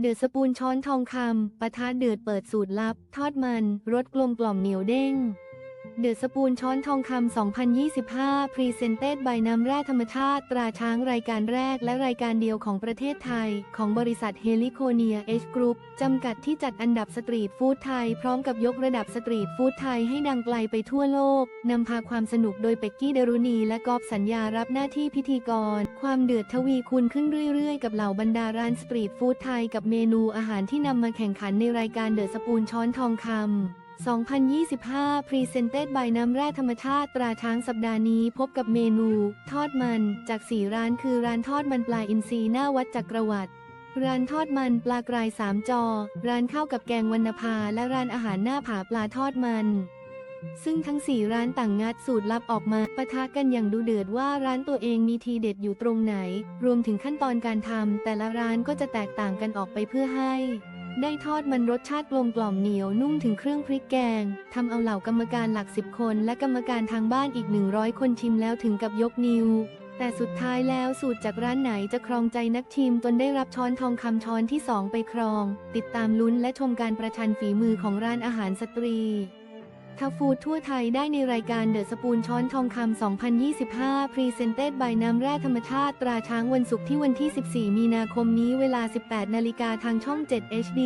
เดือดสปูนช้อนทองคำปะทะเดือดเปิดสูตรลับ ทอดมัน รสกลมกล่อมเหนียวเด้ง เดอดสปูนช้อนทองคำ 2025 พรีเซนเต็ดบน้ำแร่ธรรมชาติ ตราช้างรายการแรกและรายการเดียวของประเทศไทย ของบริษัทเฮลิโคเนียเอชกรุ๊ปจำกัดที่จัดอันดับสตรีทฟู้ดไทย พร้อมกับยกระดับสตรีทฟู้ดไทยให้ดังไกลไปทั่วโลก นำพาความสนุกโดยเป็กกี้เดรุณี และกอบสัญญารับหน้าที่พิธีกร ความเดือดทวีคูณขึ้นเรื่อยๆ กับเหล่าบรรดาร้านสตรีทฟู้ดไทยกับเมนูอาหารที่นำมาแข่งขันในรายการเดอะสปูนช้อนทองคำ 2025 Presented by น้ำแร่ธรรมชาติตราช้างสัปดาห์นี้พบกับเมนู ทอดมันจาก 4 ร้านคือร้านทอดมันปลาอินทรีหน้าวัดจักรวรรดิร้านทอดมันปลากรายสามจอ ร้านข้าวกับแกงวรรณภา และร้านอาหารหน้าผาปลาทอดมัน ซึ่งทั้ง 4 ร้านต่างงัดสูตรลับออกมาปะทะกันอย่างดูเดือดว่าร้านตัวเองมีทีเด็ดอยู่ตรงไหน รวมถึงขั้นตอนการทำแต่ละร้านก็จะแตกต่างกันออกไปเพื่อให้ ได้ทอดมันรสชาติกลมกล่อมเหนียวนุ่มถึงเครื่องพริกแกง ทำเอาเหล่ากรรมการหลักสิบคน และกรรมการทางบ้านอีก 100 คนชิมแล้วถึงกับยกนิ้ว แต่สุดท้ายแล้วสูตรจากร้านไหนจะครองใจนักชิมจนได้รับช้อนทองคำช้อนที่2ไปครอง ติดตามลุ้นและชมการประชันฝีมือของร้านอาหารสตรี ทาฟูดทั่วไทยได้ในรายการเดอะสปูนช้อนทองคำ 2025 Presented by น้ำแร่ธรรมชาติตราช้างวันศุกร์ที่วันที่ 14 มีนาคมนี้เวลา 18 นาฬิกาทางช่อง 7 HD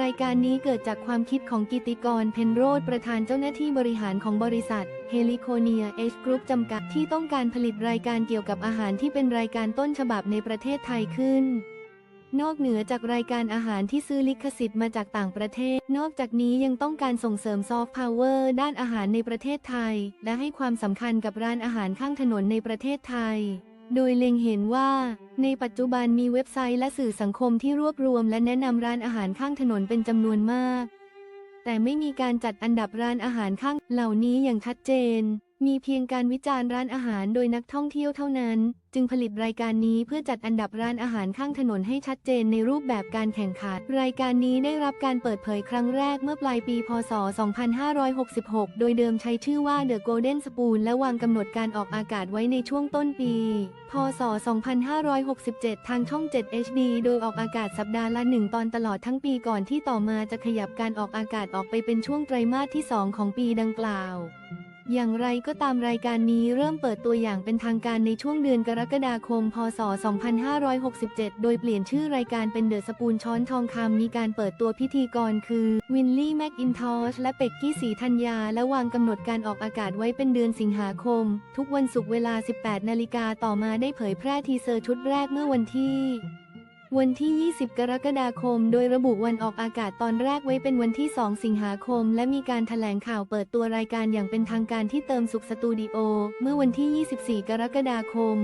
รายการนี้เกิดจากความคิดของกิติกร เพนโรดประธานเจ้าหน้าที่บริหารของบริษัทเฮลิโคเนียเอชกรุ๊ปจำกัดที่ต้องการผลิตรายการเกี่ยวกับอาหารที่เป็นรายการต้นฉบับในประเทศไทยขึ้น นอกเหนือจากรายการอาหารที่ซื้อลิขสิทธิ์มาจากต่างประเทศ นอกจากนี้ยังต้องการส่งเสริมซอฟต์พาวเวอร์ด้านอาหารในประเทศไทย และให้ความสำคัญกับร้านอาหารข้างถนนในประเทศไทย โดยเล็งเห็นว่า ในปัจจุบันมีเว็บไซต์และสื่อสังคมที่รวบรวม และแนะนำร้านอาหารข้างถนนเป็นจำนวนมาก แต่ไม่มีการจัดอันดับร้านอาหารข้างเหล่านี้อย่างชัดเจน มีเพียงการวิจารณ์ร้านอาหารโดยนักท่องเที่ยวเท่านั้น จึงผลิตรายการนี้เพื่อจัดอันดับร้านอาหารข้างถนนให้ชัดเจนในรูปแบบการแข่งขัน รายการนี้ได้รับการเปิดเผยครั้งแรกเมื่อปลายปี พศ 2566 โดยเดิมใช้ชื่อว่า The Golden Spoon และวางกำหนดการออกอากาศไว้ในช่วงต้นปี พศ 2567 ทางช่อง 7 HD โดยออกอากาศสัปดาห์ละหนึ่งตอนตลอดทั้งปีก่อนที่ต่อมาจะขยับการออกอากาศออกไปเป็นช่วงไตรมาสที่ 2 ของปีดังกล่าว อย่างไรก็ตามรายการนี้เริ่มเปิดตัวอย่างเป็นทางการในช่วงเดือนกรกฎาคม พศ 2567 โดยเปลี่ยนชื่อรายการเป็นเดอะสปูนช้อนทองคำมีการเปิดตัวพิธีกรคือ วินลี่แม็กอินทอชและเป็กกี้สีธัญญา และวางกำหนดการออกอากาศไว้เป็นเดือนสิงหาคม ทุกวันศุกร์เวลา 18 นาฬิกาต่อมาได้เผยแพร่ทีเซอร์ชุดแรกเมื่อวันที่ วันที่ 20 กรกฎาคม โดยระบุวันออกอากาศตอนแรกไว้เป็นวันที่ 2 สิงหาคม และมีการถแถลงข่าวเปิดตัวรายการอย่างเป็นทางการที่เติมสุขสตูดิโอ เมื่อวันที่ 24 กรกฎาคม